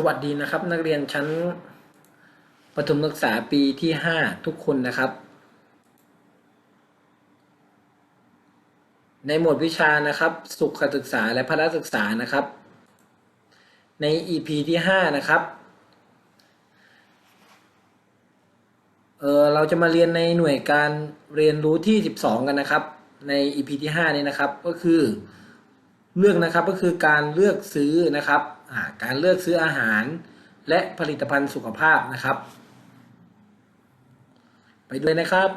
สวัสดีนะครับ นักเรียนชั้นประถมศึกษาปีที่ 5 ทุกคนนะครับ ในหมวดวิชานะครับ สุขศึกษาและพละศึกษานะครับ ใน EP ที่ 5 นะครับเออเราจะมาเรียนในหน่วยการเรียนรู้ที่ 12 กันนะครับ ใน EP ที่ 5 นี้นะครับก็คือเรื่องนะครับก็คือการเลือกซื้อนะครับ การเลือกซื้ออาหารและผลิตภัณฑ์สุขภาพนะครับ ไปด้วยนะครับ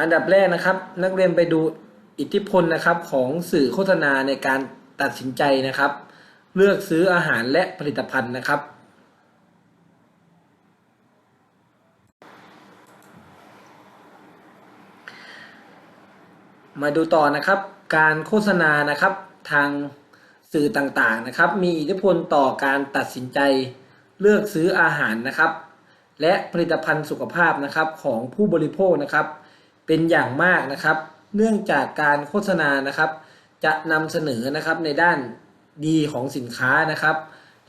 อันดับแรกนะครับ นักเรียนไปดูอิทธิพลนะครับของสื่อโฆษณาในการตัดสินใจนะครับ เลือกซื้ออาหารและผลิตภัณฑ์นะครับมาดูต่อนะครับ การโฆษณานะครับทางสื่อต่างๆนะครับ มีอิทธิพลต่อการตัดสินใจเลือกซื้ออาหารนะครับ และผลิตภัณฑ์สุขภาพนะครับของผู้บริโภคนะครับ เป็นอย่างมากนะครับ เนื่องจากการโฆษณานะครับ จะนำเสนอนะครับในด้านดีของสินค้านะครับ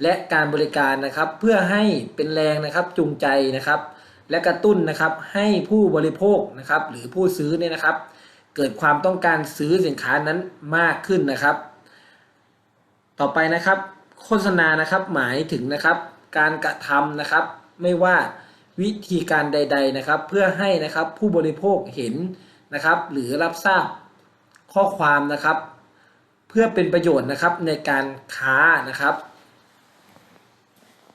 และการบริการนะครับเพื่อให้เป็นแรงนะครับจูงใจนะครับ และกระตุ้นนะครับให้ผู้บริโภคนะครับ หรือผู้ซื้อเนี่ยนะครับ เกิดความต้องการซื้อสินค้านั้นมากขึ้นนะครับ ต่อไปนะครับ โฆษณานะครับหมายถึงนะครับการกระทำนะครับ ไม่ว่าวิธีการใด ๆนะครับ เพื่อให้นะครับผู้บริโภคเห็นนะครับ หรือรับทราบข้อความนะครับ เพื่อเป็นประโยชน์นะครับในการค้านะครับ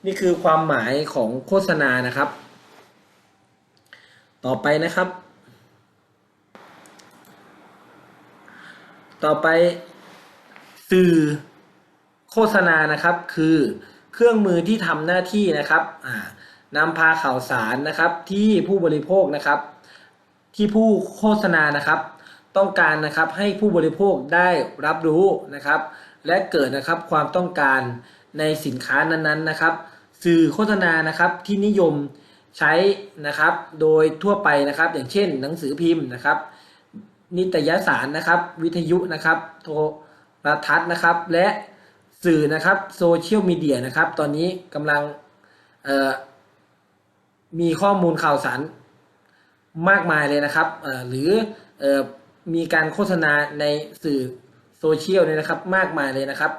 นี่คือความหมายของโฆษณานะครับ ต่อไปนะครับ ต่อไปสื่อโฆษณานะครับ คือเครื่องมือที่ทำหน้าที่นะครับอ่านำพาข่าวสารนะครับที่ผู้บริโภคนะครับ ที่ผู้โฆษณานะครับ ต้องการนะครับให้ผู้บริโภคได้รับรู้นะครับ และเกิดนะครับความต้องการในสินค้านั้นๆนะครับ สื่อโฆษณานะครับที่นิยมใช้นะครับ โดยทั่วไปนะครับ อย่างเช่น หนังสือพิมพ์นะครับ นิตยสารนะครับ วิทยุนะครับ โทรทัศน์นะครับ และสื่อนะครับโซเชียลมีเดียนะครับ ตอนนี้กำลังมีข้อมูลข่าวสารมากมายเลยนะครับ หรืออมีการโฆษณาในสื่อโซเชียลเนี่ยนะครับมากมายเลยนะครับ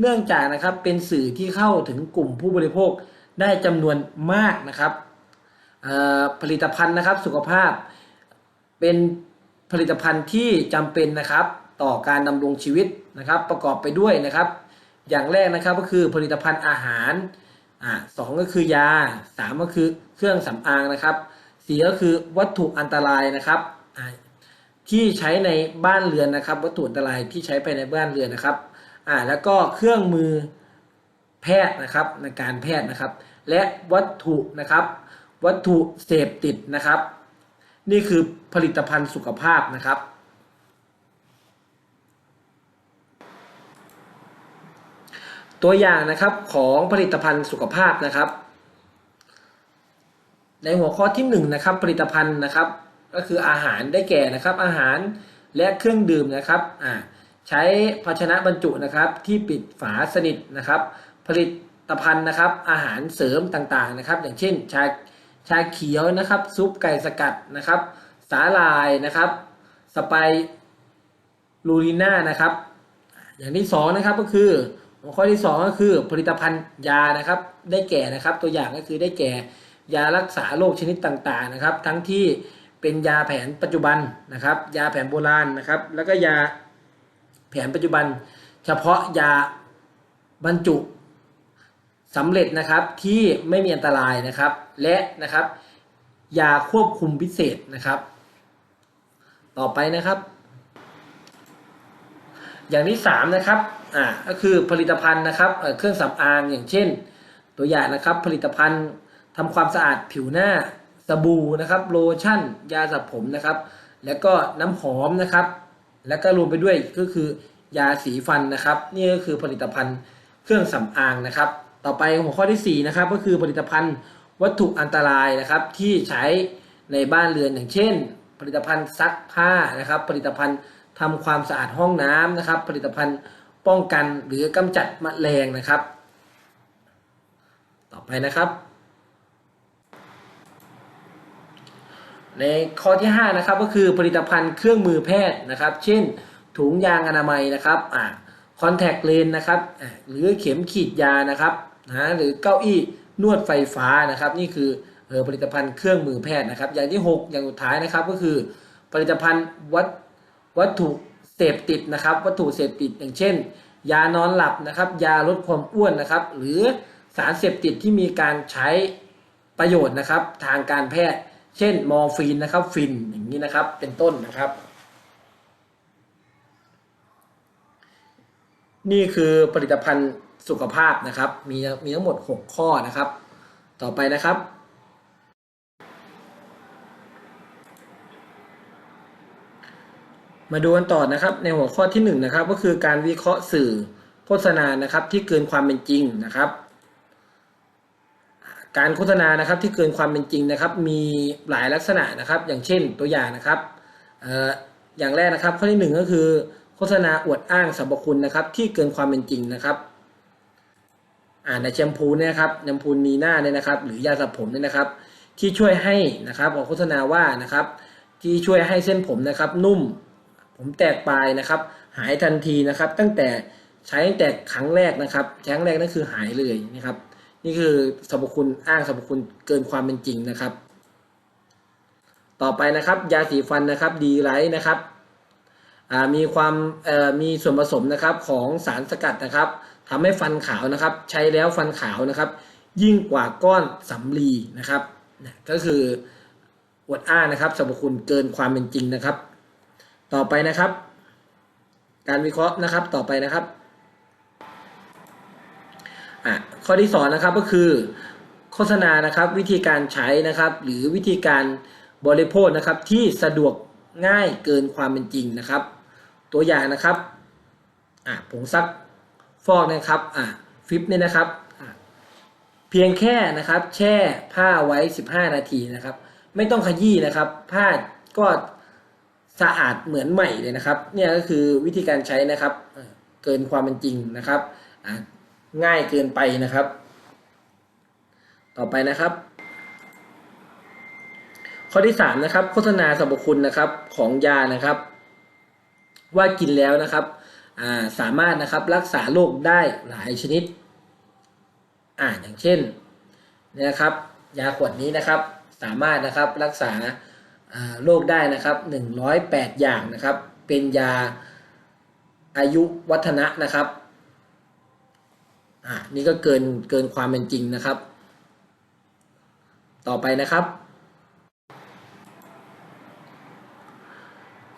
เนื่องจากนะครับเป็นสื่อที่เข้าถึงกลุ่มผู้บริโภคได้จำนวนมากนะครับผลิตภัณฑ์นะครับสุขภาพเป็น ผลิตภัณฑ์ที่จำเป็นนะครับต่อการดำรงชีวิตนะครับ ประกอบไปด้วยนะครับ อย่างแรกนะครับก็คือผลิตภัณฑ์อาหารอ่าสองก็คือยาสามก็คือเครื่องสำอางนะครับสี่ก็คือวัตถุอันตรายนะครับที่ใช้ในบ้านเรือนนะครับ วัตถุอันตรายที่ใช้ภายในบ้านเรือนนะครับอ่าแล้วก็เครื่องมือแพทย์นะครับในการแพทย์นะครับ และวัตถุนะครับ วัตถุเสพติดนะครับ นี่คือผลิตภัณฑ์สุขภาพนะครับ ตัวอย่างนะครับของผลิตภัณฑ์สุขภาพนะครับ ในหัวข้อที่1นนะครับผลิตภัณฑ์นะครับ ก็คืออาหารได้แก่นะครับ อาหารและเครื่องดื่มนะครับอ่าใช้ภาชนะบรรจุนะครับที่ปิดฝาสนิทนะครับ ผลิตภัณฑ์นะครับอาหารเสริมต่างๆนะครับ อย่างเช่น ชา ชาเขียวนะครับ ซุปไก่สกัดนะครับ สาลายนะครับสไปรูลิน่านะครับ อย่างที่2นะครับก็คือหัวข้อที่ 2 ก็คือผลิตภัณฑ์ยานะครับ ได้แก่นะครับ ตัวอย่างก็คือได้แก่ยารักษาโรคชนิดต่างๆนะครับ ทั้งที่เป็นยาแผนปัจจุบันนะครับ ยาแผนโบราณนะครับ แล้วก็ยาแผนปัจจุบัน เฉพาะยาบรรจุ สำเร็จนะครับที่ไม่มีอันตรายนะครับ และนะครับ ยาควบคุมพิเศษนะครับ ต่อไปนะครับ อย่างที่3นะครับอ่าก็คือผลิตภัณฑ์นะครับเครื่องสำอางอย่างเช่น ตัวอย่างนะครับ ผลิตภัณฑ์ทำความสะอาดผิวหน้าสบู่นะครับโลชั่น ยาสระผมนะครับ แล้วก็น้ำหอมนะครับ แล้วก็รวมไปด้วยก็คือยาสีฟันนะครับ นี่ก็คือผลิตภัณฑ์เครื่องสำอางนะครับ ต่อไปหัวข้อที่4นะครับก็คือผลิตภัณฑ์วัตถุอันตรายนะครับ ที่ใช้ในบ้านเรือนอย่างเช่น ผลิตภัณฑ์ซักผ้านะครับ ผลิตภัณฑ์ทำความสะอาดห้องน้ำนะครับ ผลิตภัณฑ์ป้องกันหรือกำจัดแมลงนะครับ ต่อไปนะครับ ในข้อที่5นะครับก็คือผลิตภัณฑ์เครื่องมือแพทย์นะครับ เช่น ถุงยางอนามัยนะครับอ่าคอนแทคเลนนะครับหรือเข็มขีดยานะครับ นะหรือเก้าอี้นวดไฟฟ้านะครับ นี่คือผลิตภัณฑ์เครื่องมือแพทย์นะครับ อย่างที่ 6 อย่างสุดท้ายนะครับก็คือ ผลิตภัณฑ์วัตวัตถุเสพติดนะครับ วัตถุเสพติดอย่างเช่น ยานอนหลับนะครับ ยาลดความอ้วนนะครับ หรือสารเสพติดที่มีการใช้ประโยชน์นะครับ ทางการแพทย์ เช่นมอร์ฟีนนะครับฟินอย่างนี้นะครับเป็นต้นนะครับ นี่คือผลิตภัณฑ์ สุขภาพนะครับ มีมีทั้งหมด 6 ข้อนะครับ ต่อไปนะครับ มาดูกันต่อนะครับ ในหัวข้อที่1นงนะครับ ก็คือการวิเคราะห์สื่อโฆษณานะครับ ที่เกินความเป็นจริงนะครับ การโฆษณานะครับที่เกินความเป็นจริงนะครับ มีหลายลักษณะนะครับ อย่างเช่นตัวอย่างนะครับเอ่ออย่างแรกนะครับข้อที่หนึ่งก็คือ โฆษณาอวดอ้างสรรพคุณนะครับ ที่เกินความเป็นจริงนะครับ อ่าในแชมพูเนี่ยครับแชมพูนีหน่าเนี่ยนะครับ หรือยาสระผมเนี่ยนะครับ ที่ช่วยให้นะครับออกโฆษณาว่านะครับ ที่ช่วยให้เส้นผมนะครับ นุ่ม ผมแตกปลายนะครับ หายทันทีนะครับ ตั้งแต่ใช้ตั้งแต่ครั้งแรกนะครับครั้งแรกนั่นคือหายเลยนะครับ นี่คือสรรพคุณอ้างสรรพคุณเกินความเป็นจริงนะครับ ต่อไปนะครับยาสีฟันนะครับดีไลท์นะครับอ่ามีความมีส่วนผสมนะครับของสารสกัดนะครับ ทำให้ฟันขาวนะครับ ใช้แล้วฟันขาวนะครับ ยิ่งกว่าก้อนสำลีนะครับนะก็คืออวดอ้างนะครับสรรพคุณเกินความเป็นจริงนะครับ ต่อไปนะครับ การวิเคราะห์นะครับต่อไปนะครับอะข้อที่สองนะครับก็คือ โฆษณานะครับวิธีการใช้นะครับ หรือวิธีการบริโภคนะครับที่สะดวกง่ายเกินความเป็นจริงนะครับ ตัวอย่างนะครับอะผงซัก ฟอกนะครับอะฟิปเนี่ยนะครับ เพียงแค่นะครับ แช่ผ้าไว้ 15 นาทีนะครับ ไม่ต้องขยี้นะครับ ผ้าก็สะอาดเหมือนใหม่เลยนะครับ เนี่ยก็คือวิธีการใช้นะครับ เกินความเป็นจริงนะครับง่ายเกินไปนะครับ ต่อไปนะครับ ข้อที่สามนะครับ โฆษณาสรรพคุณนะครับของยานะครับ ว่ากินแล้วนะครับ สามารถนะครับรักษาโรคได้หลายชนิดอ่าอย่างเช่นนะครับ ยาขวดนี้นะครับ สามารถนะครับรักษาาโรคได้นะครับ 108 อย่างนะครับ เป็นยาอายุวัฒนะนะครับอ่านี่ก็เกินเกินความเป็นจริงนะครับ ต่อไปนะครับ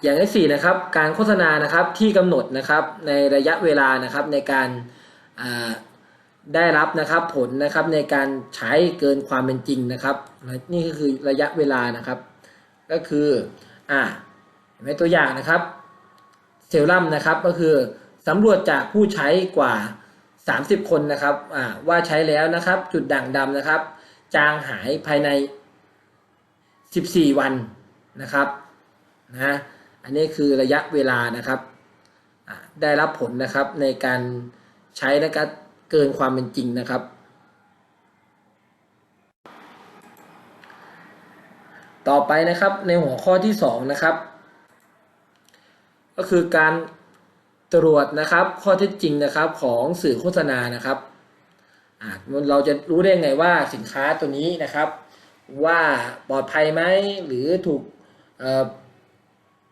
อย่างที่สี่นะครับการโฆษณานะครับที่กำหนดนะครับในระยะเวลานะครับในการได้รับนะครับผลนะครับในการใช้เกินความเป็นจริงนะครับ นี่ก็คือระยะเวลานะครับ ก็คืออ่าเห็นไหมตัวอย่างนะครับเซรั่มนะครับก็คือสำรวจจากผู้ใช้กว่า 30 คนนะครับอ่าว่าใช้แล้วนะครับ จุดด่างดำนะครับ จางหายภายใน 14 วันนะครับนะ อันนี้คือระยะเวลานะครับได้รับผลนะครับในการใช้นะครับเกินความเป็นจริงนะครับ ต่อไปนะครับในหัวข้อที่2นะครับก็คือการตรวจนะครับข้อเท็จจริงนะครับของสื่อโฆษณานะครับเราจะรู้ได้ไงว่าสินค้าตัวนี้นะครับ ว่าปลอดภัยไหมหรือถูก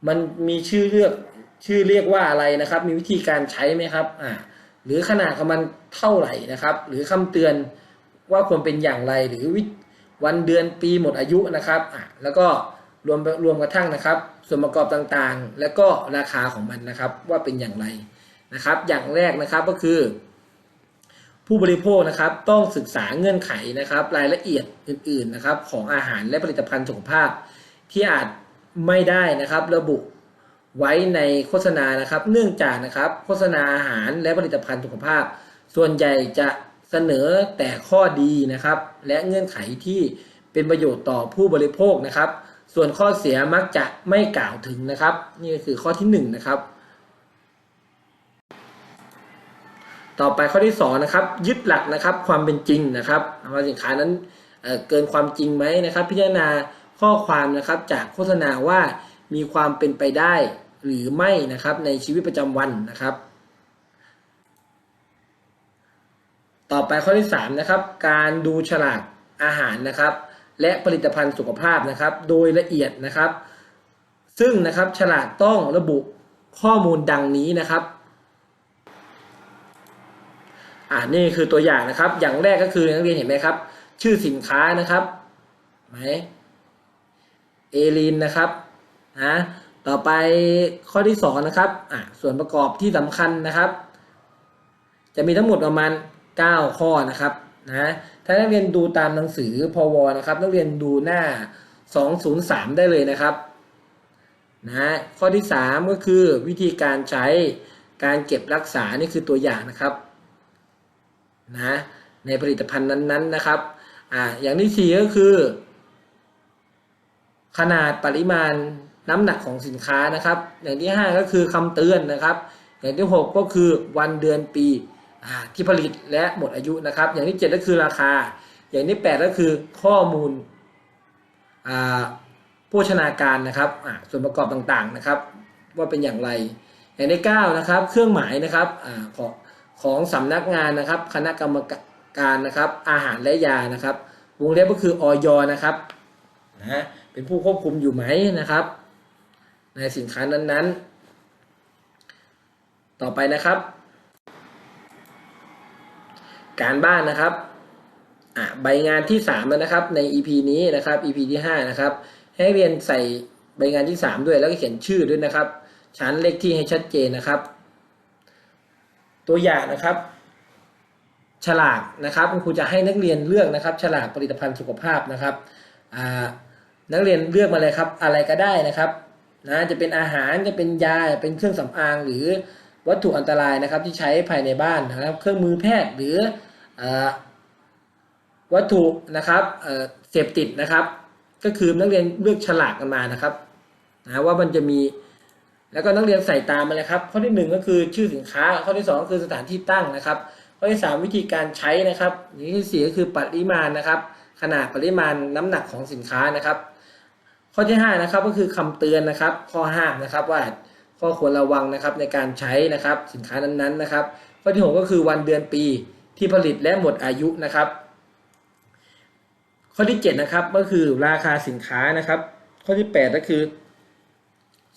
มันมีชื่อเลือกชื่อเรียกว่าอะไรนะครับ มีวิธีการใช้ไหมครับอ่าหรือขนาดของมันเท่าไหร่นะครับ หรือคำเตือนว่าควรเป็นอย่างไรหรือว,วันเดือนปีหมดอายุนะครับอ่าแล้วก็รวมรวมกระทั่งนะครับ ส่วนประกอบต่างๆ แล้วก็ราคาของมันนะครับว่าเป็นอย่างไรนะครับ อย่างแรกนะครับก็คือ ผู้บริโภคนะครับต้องศึกษาเงื่อนไขนะครับ รายละเอียดอื่นๆนะครับ ของอาหารและผลิตภัณฑ์สุขภาพ ที่อาจ ไม่ได้นะครับ ระบุไว้ในโฆษณานะครับ เนื่องจากนะครับ โฆษณาอาหารและผลิตภัณฑ์สุขภาพ ส่วนใหญ่จะเสนอแต่ข้อดีนะครับ และเงื่อนไขที่เป็นประโยชน์ต่อผู้บริโภคนะครับ ส่วนข้อเสียมักจะไม่กล่าวถึงนะครับ นี่ก็คือข้อที่หนึ่งนะครับ ต่อไปข้อที่สองนะครับ ยึดหลักนะครับ ความเป็นจริงนะครับว่าสินค้านั้นเเกินความจริงไหมนะครับ พิจารณา ข้อความนะครับจากโฆษณาว่ามีความเป็นไปได้หรือไม่นะครับในชีวิตประจำวันนะครับ ต่อไปข้อที่3นะครับการดูฉลากอาหารนะครับ และผลิตภัณฑ์สุขภาพนะครับ โดยละเอียดนะครับ ซึ่งนะครับฉลากต้องระบุข้อมูลดังนี้นะครับอ่านี่คือตัวอย่างนะครับ อย่างแรกก็คือนักเรียนเห็นไหมครับ ชื่อสินค้านะครับไหม เอลินนะครับนะต่อไปข้อที่สองนะครับอ่าส่วนประกอบที่สำคัญนะครับ จะมีทั้งหมดประมาณ 9 ข้อนะครับนะถ้านักเรียนดูตามหนังสือพวนะครับนักเรียนดูหน้า 203 ได้เลยนะครับนะข้อที่ 3 ก็คือวิธีการใช้การเก็บรักษานี่คือตัวอย่างนะครับนะในผลิตภัณฑ์นั้นๆนะครับอ่าอย่างที่4ก็คือ ขนาดปริมาณน้ำหนักของสินค้านะครับ อย่างที่ 5 ก็คือคำเตือนนะครับ อย่างที่ 6 ก็คือวันเดือนปีที่ผลิตและหมดอายุนะครับ อย่างที่ 7 ก็คือราคา อย่างที่ 8 ก็คือข้อมูลอ่าโภชนาการนะครับส่วนประกอบต่างๆนะครับ ว่าเป็นอย่างไร อย่างที่ 9 นะครับ เครื่องหมายนะครับอของของสำนักงานนะครับ คณะกรรมการนะครับ อาหารและยานะครับ วงเล็บก็คือออยนะครับนะ เป็นผู้ควบคุมอยู่ไหมนะครับ ในสินค้านั้นๆ ต่อไปนะครับ การบ้านนะครับอะใบงานที่3แล้วนะครับ ใน EP นี้นะครับ EP ที่5นะครับ ให้เรียนใส่ใบงานที่ 3 ด้วยแล้วก็เขียนชื่อด้วยนะครับ ชั้นเลขที่ให้ชัดเจนนะครับ ตัวอย่างนะครับฉลากนะครับคุณครูจะให้นักเรียนเลือกนะครับ ฉลากผลิตภัณฑ์สุขภาพนะครับอ่า นักเรียนเลือกมาเลยครับอะไรก็ได้นะครับนะจะเป็นอาหารจะเป็นยาเป็นเครื่องสำอางหรือวัตถุอันตรายนะครับที่ใช้ภายในบ้านนะครับ เครื่องมือแพทย์หรืออวัตถุนะครับเเสพติดนะครับ ก็คือนักเรียนเลือกฉลากกันมานะครับนะว่ามันจะมีแล้วก็นักเรียนใส่ตามมาเลยครับ ข้อที่หนึ่งก็คือชื่อสินค้า ข้อที่สองก็คือสถานที่ตั้งนะครับ ข้อที่สามวิธีการใช้นะครับอย่างที่สี่ก็คือปริมาณนะครับ ขนาดปริมาณน้ำหนักของสินค้านะครับ ข้อที่ห้านะครับก็คือคำเตือนนะครับ ข้อห้ามนะครับว่าข้อควรระวังนะครับในการใช้นะครับสินค้านั้นๆนะครับ ข้อที่หกก็คือวันเดือนปีที่ผลิตและหมดอายุนะครับ ข้อที่เจ็ดนะครับก็คือราคาสินค้านะครับ ข้อที่แปดก็คือ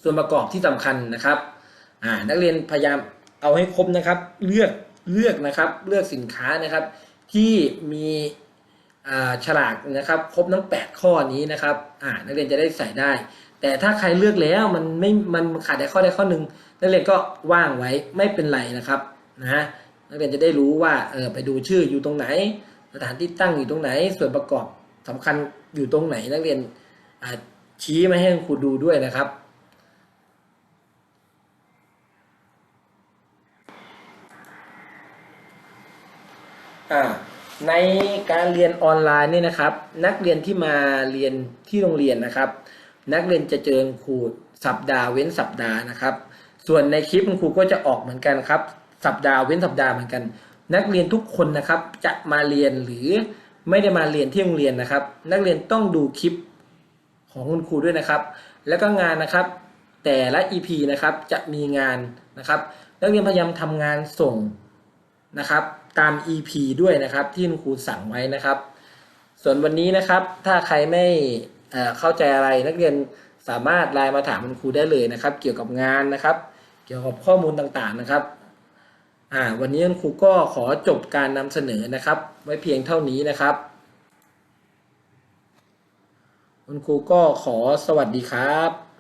ส่วนประกอบที่สำคัญนะครับอ่านักเรียนพยายามเอาให้ครบนะครับ เลือกเลือกนะครับ เลือกสินค้านะครับ ที่มี ฉลากนะครับครบทั้ง 8 ข้อนี้นะครับนักเรียนจะได้ใส่ได้ แต่ถ้าใครเลือกแล้วมันไม่มันขาดได้ข้อใดข้อหนึ่งนักเรียนก็ว่างไว้ไม่เป็นไรนะครับนะนักเรียนจะได้รู้ว่าเออไปดูชื่ออยู่ตรงไหน สถานที่ตั้งอยู่ตรงไหน ส่วนประกอบสำคัญอยู่ตรงไหน นักเรียนชี้มาให้ครูดูด้วยนะครับอ่า ในการเรียนออนไลน์นี่นะครับ นักเรียนที่มาเรียนที่โรงเรียนนะครับ นักเรียนจะเจอครูสัปดาห์เว้นสัปดาห์นะครับ ส่วนในคลิปคุณครูก็จะออกเหมือนกันครับ สัปดาห์เว้นสัปดาห์เหมือนกัน นักเรียนทุกคนนะครับจะมาเรียนหรือไม่ได้มาเรียนที่โรงเรียนนะครับ นักเรียนต้องดูคลิปของคุณครูด้วยนะครับ แล้วก็งานนะครับ แต่ละ EP นะครับจะมีงานนะครับ นักเรียนพยายามทำงานส่ง นะครับตาม EP ด้วยนะครับที่คุณครูสั่งไว้นะครับ ส่วนวันนี้นะครับถ้าใครไม่เเข้าใจอะไรนักเรียนสามารถไลน์มาถามคุณครูได้เลยนะครับ เกี่ยวกับงานนะครับ เกี่ยวกับข้อมูลต่างๆนะครับอ่าวันนี้คุณครูก็ขอจบการนำเสนอนะครับ ไว้เพียงเท่านี้นะครับ คุณครูก็ขอสวัสดีครับ